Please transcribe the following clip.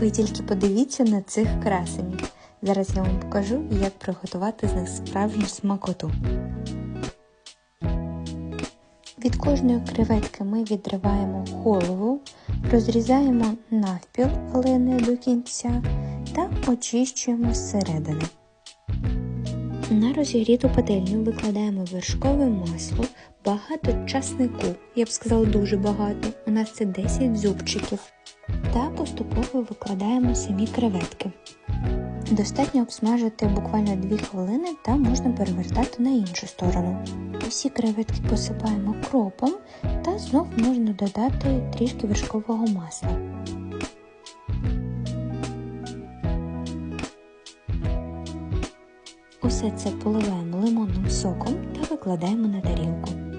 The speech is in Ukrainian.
Ви тільки подивіться на цих красенів. Зараз я вам покажу, як приготувати з них справжню смакоту. Від кожної креветки ми відриваємо голову, розрізаємо навпіл, але не до кінця, та очищуємо зсередини. На розігріту пательню викладаємо вершкове масло, багато часнику, я б сказала дуже багато, у нас це 10 зубчиків, та поступово викладаємо самі креветки. Достатньо обсмажити буквально 2 хвилини та можна перевертати на іншу сторону. Всі креветки посипаємо кропом та знов можна додати трішки вершкового масла. Усе це поливаємо лимонним соком та викладаємо на тарілку.